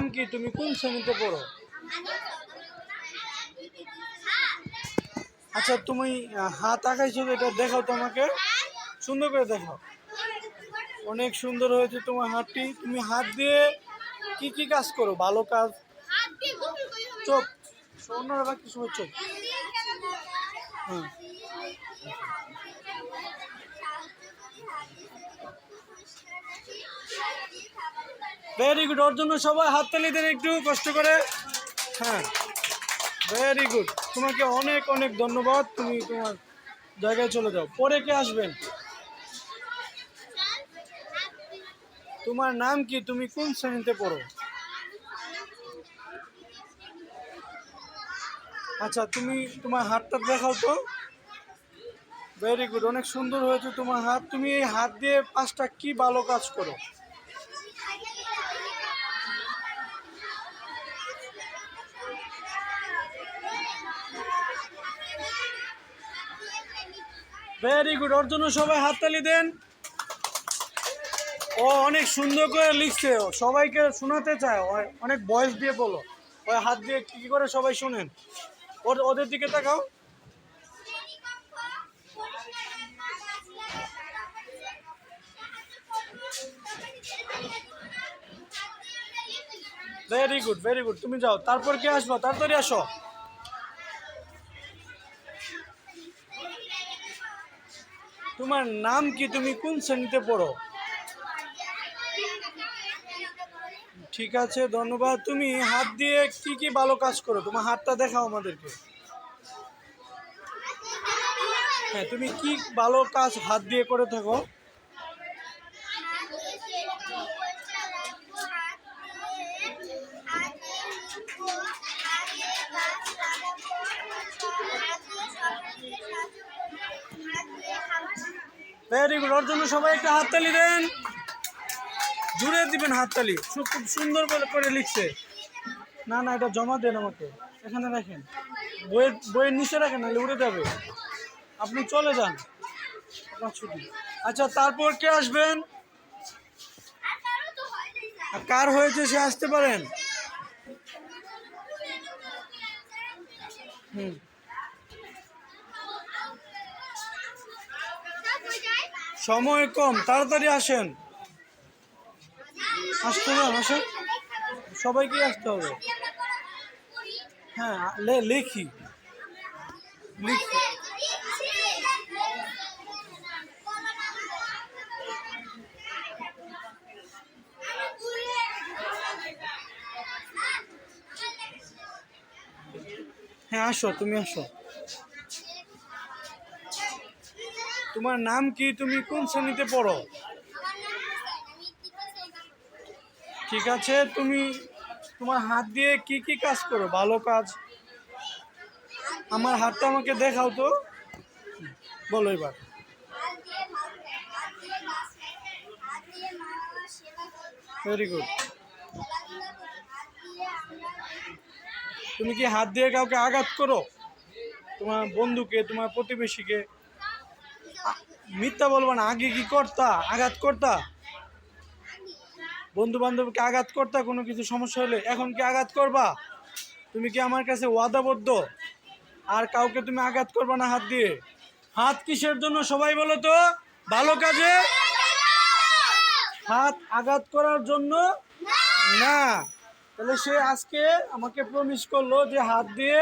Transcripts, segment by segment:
নাম কি? তুমি কোন শ্রেণীতে পড়ো? আচ্ছা তুমি হাত আঁকাইছো এটা দেখাও তোমাকে। সুন্দর করে দেখাও। অনেক সুন্দর হয়েছে তোমার হাতটি। তুমি হাত দিয়ে কি কি কাজ করো? ভালো কাজ? চোখ? অন্যরা বাকি সময় চোখ? হ্যাঁ। ভেরি গুড ওর জন্য সবাই হাততালি দেন একটু, কষ্ট করে। হ্যাঁ। ভেরি গুড তোমাকে অনেক অনেক ধন্যবাদ। তুমি তোমার জায়গায় চলে যাও। পরে কে আসবেন? তোমার নাম কি? তুমি কোন শ্রেণীতে পড়ো? আচ্ছা তুমি তোমার হাতটা দেখাও তো। ভেরি গুড অনেক সুন্দর হয়েছে তোমার হাত। তুমি এই হাত দিয়ে পাঁচটা কি ভালো কাজ করো? ভেরি গুড ওর জন্য সবাই হাততালি দেন। ও অনেক সুন্দর করে লিখছে। ও সবাইকে শোনাতে চায়। অনেক ভয়েস দিয়ে বলো। ওই হাত দিয়ে কি করে সবাই শোনেন। ওর, ওদের দিকে তাকাও। ভেরি গুড ভেরি গুড তুমি যাও। তারপর কে আসব? তাড়াতাড়ি আসো। তোমার নাম কি? তুমি কোন শ্রেণীতে পড়ো? ঠিক আছে, ধন্যবাদ। তুমি হাত দিয়ে কি কি ভালো কাজ করো? তোমার হাতটা দেখাও আমাদেরকে। হ্যাঁ তুমি কি ভালো কাজ হাত দিয়ে করে থাকো? ভেরি গুড ওর জন্য সবাই একটা হাততালি দেন। জুড়ে দিবেন হাততালি। খুব সুন্দর করে লিখছে। না না, এটা জমা দেন আমাকে। এখানে রাখেন। বইয়ের বইয়ের নিচে রাখেন, নাহলে উড়ে যাবে। আপনি চলে যান। আপনার ছুটি। আচ্ছা তারপর কে আসবেন? কার হয়েছে সে আসতে পারেন? হুম। সময় কম, তাড়াতাড়ি আসেন। আসতে হবে, আসেন। সবাইকে আসতে হবে। হ্যাঁ লেখি। লিখি। হ্যাঁ আসো, তুমি আসো। তোমার নাম কি? তুমি কোন শ্রেণীতে পড়ো? ঠিক আছে, তুমি তোমার হাত দিয়ে কি কি কাজ করো? ভালো কাজ? আমার হাতটা আমাকে দেখাও তো। বলো এবার। ভেরি গুড তুমি কি হাত দিয়ে কাউকে আঘাত করো? তোমার বন্ধুকে, তোমার প্রতিবেশীকে? মিথ্যা বলব না। আগে কি করতা? আঘাত করতা? বন্ধু বান্ধবকে আঘাত করতা? কোনো কিছু সমস্যা হলে? এখন কি আঘাত করবা? তুমি কি আমার কাছে ওয়াদাবদ্ধ? আর কাউকে তুমি আঘাত করবা না হাত দিয়ে? হাত কিসের জন্য সবাই বলো তো? ভালো কাজে? হাত আঘাত করার জন্য? না। তাহলে সে আজকে আমাকে প্রমিস করল যে হাত দিয়ে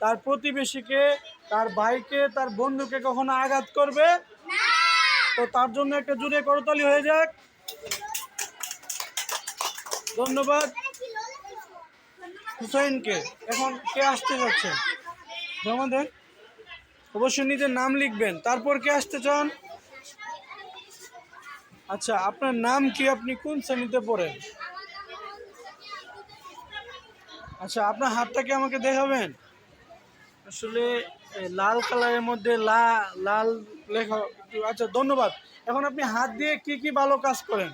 তার প্রতিবেশীকে তার ভাইকে তার বন্ধুকে কখনো আঘাত করবে? তো তার জন্য একটা জুড়ে করতালি হয়ে যাক। ধন্যবাদ। হুসাইনকে। এখন কে আসতে যাচ্ছে? জমা দেন। অবশ্যই নিজের নাম লিখবেন। তারপর কে আসতে চান? আচ্ছা আপনার নাম কি? আপনি কোন শ্রেণীতে পড়েন? আচ্ছা আপনার হাতটা কি আমাকে দেখাবেন? আসলে লাল কালারের মধ্যে লা লাল লেখা আচ্ছা ধন্যবাদ। এখন আপনি হাত দিয়ে কি কি ভালো কাজ করেন।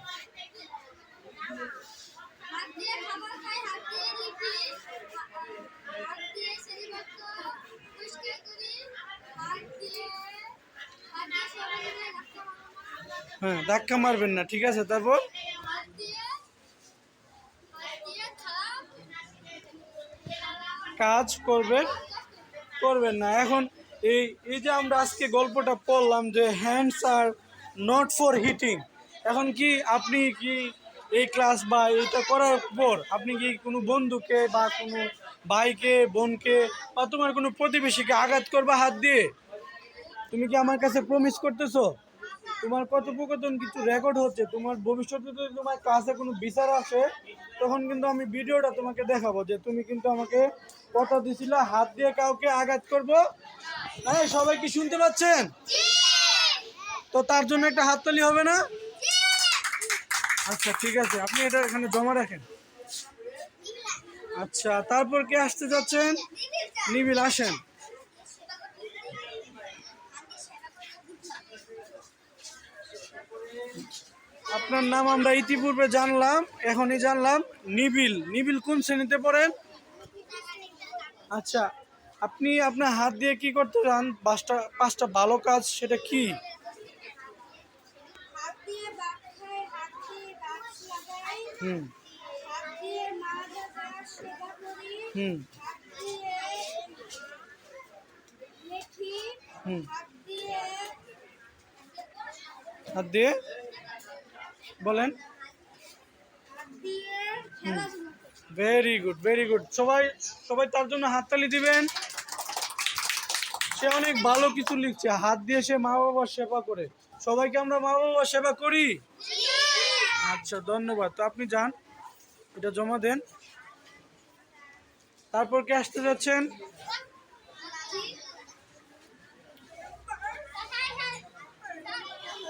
হ্যাঁ ধাক্কা মারবেন না ঠিক আছে তারপর? কাজ করবেন। করবেন না। এখন এই এই যে আমরা আজকে গল্পটা পড়লাম যে hands are not for hitting এখন কি আপনি কি এই ক্লাস বা এটা করার পর আপনি কি কোনো বন্ধুকে বা কোনো ভাইকে, বোনকে বা তোমার কোনো প্রতিবেশীকে আঘাত করবা হাত দিয়ে? তুমি কি আমার কাছে প্রমিস করতেছো? তোমার কথোপকথন কিছু রেকর্ড হচ্ছে, তোমার ভবিষ্যতে যদি তোমার কাছে কোনো বিচার আসে, তখন কিন্তু আমি ভিডিওটা তোমাকে দেখাবো যে তুমি কিন্তু আমাকে কথা দিছিলে হাত দিয়ে কাউকে আঘাত করব। হ্যাঁ সবাই কি শুনতে পাচ্ছেন? তো তার জন্য একটা হাততালি হবে না? আচ্ছা ঠিক আছে, আপনি এটা এখানে জমা রাখেন। আচ্ছা তারপর কে আসতে যাচ্ছেন? নিবিল আসেন। আপনার নাম আমরা ইতিপূর্বে জানলাম এখনই জানলাম। নিবিল নিবিল কোন শ্রেণীতে পড়েন? আচ্ছা আপনি আপনার হাত দিয়ে কি করতে চান? পাঁচটা পাঁচটা ভালো কাজ সেটা কি? হুম। হুম। হুম। হাত দিয়ে বলেন। ভেরি গুড ভেরি গুড সবাই সবাই তার জন্য হাততালি দিবেন। সে অনেক ভালো কিছু লিখছে। হাত দিয়ে সে মা বাবার সেবা করে। সবাইকে আমরা মা বাবার সেবা করি? আচ্ছা ধন্যবাদ। তো আপনি যান এটা জমা দেন। তারপর কে আসতে যাচ্ছেন।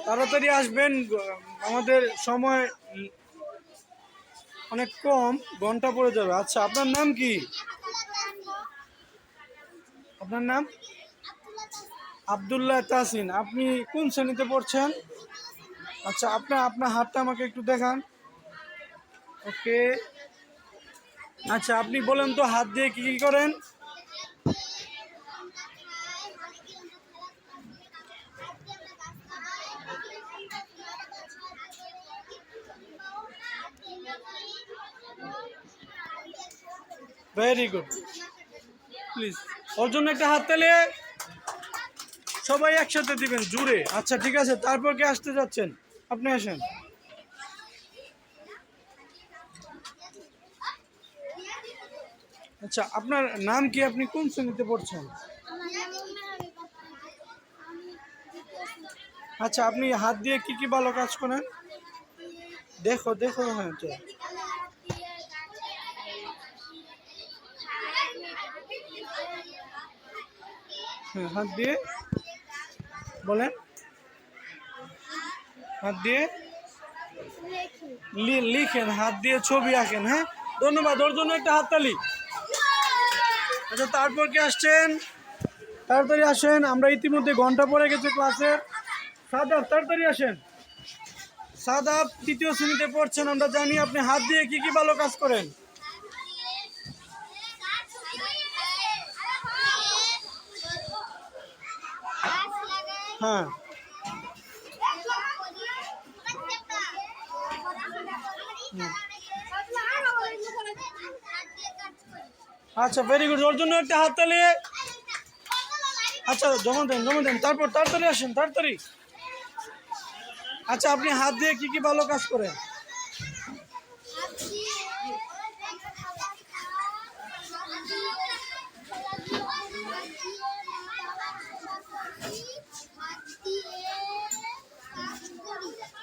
তাড়াতাড়ি আসবেন আমাদের সময় অনেক কম, ঘণ্টা পড়ে যাবে। আচ্ছা আপনার নাম কি? আপনার নাম? আবদুল্লাহ তাসিন আপনি কোন শ্রেণীতে পড়ছেন? আচ্ছা আপনার আপনার হাতটা আমাকে একটু দেখান। ওকে। আচ্ছা আপনি বলেন তো হাত দিয়ে কি কি করেন? ভেরি গুড প্লিজ ওর জন্য একটা হাত তালিয়ে সবাই একসাথে দিবেন, জুড়ে। আচ্ছা ঠিক আছে, তারপর কে আসতে যাচ্ছেন? আপনি আসেন। আচ্ছা আপনার নাম কি? আপনি কোন শ্রেণীতে পড়ছেন? আচ্ছা আপনি হাত দিয়ে কি কি ভালো কাজ করেন? দেখো দেখো হ্যাঁ হ্যাঁ হাত দিয়ে বলেন। হাত দিয়ে লিখেন, হাত দিয়ে ছবি আঁকেন হ্যাঁ? ধন্যবাদ, ওর জন্য একটা হাততালি। আচ্ছা তারপর কি আসছেন? তাড়াতাড়ি আসেন, আমরা ইতিমধ্যে ঘণ্টা পড়ে গেছে ক্লাসের। সাদাব তাড়াতাড়ি আসেন। সাদাব তৃতীয় শ্রেণীতে পড়ছেন, আমরা জানি আপনি হাত দিয়ে কি কি ভালো কাজ করেন। হ্যাঁ। আচ্ছা ভেরি গুড ওর জন্য একটা হাততালি আচ্ছা জমা দেন জমা দেন। তারপর তাড়াতাড়ি আসেন, তাড়াতাড়ি। আচ্ছা আপনি হাত দিয়ে কি কি ভালো কাজ করেন?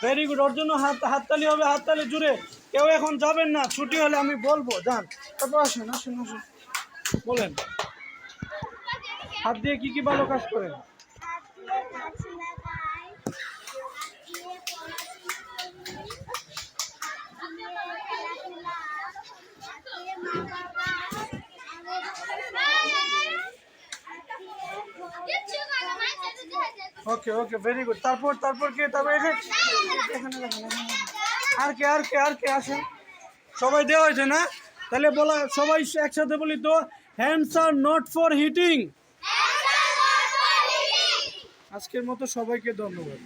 ভেরি গুড ওর জন্য হাত হাততালি হবে, হাততালি জুড়ে। কেউ এখন যাবেন না, ছুটি হলে আমি বলব। যান, তারপর আসেন আসেন আসেন। বলেন। হাত দিয়ে কি কি ভালো কাজ করেন? ওকে ওকে ভেরি গুড তারপর তারপর কে? তারপর এখানে? রাখেন। আর কে আর কে আর কে আসেন সবাই দেওয়া হয়েছে না? তাহলে বলা সবাই একসাথে বলি তো hands are not for hitting আজকের মতো সবাইকে ধন্যবাদ।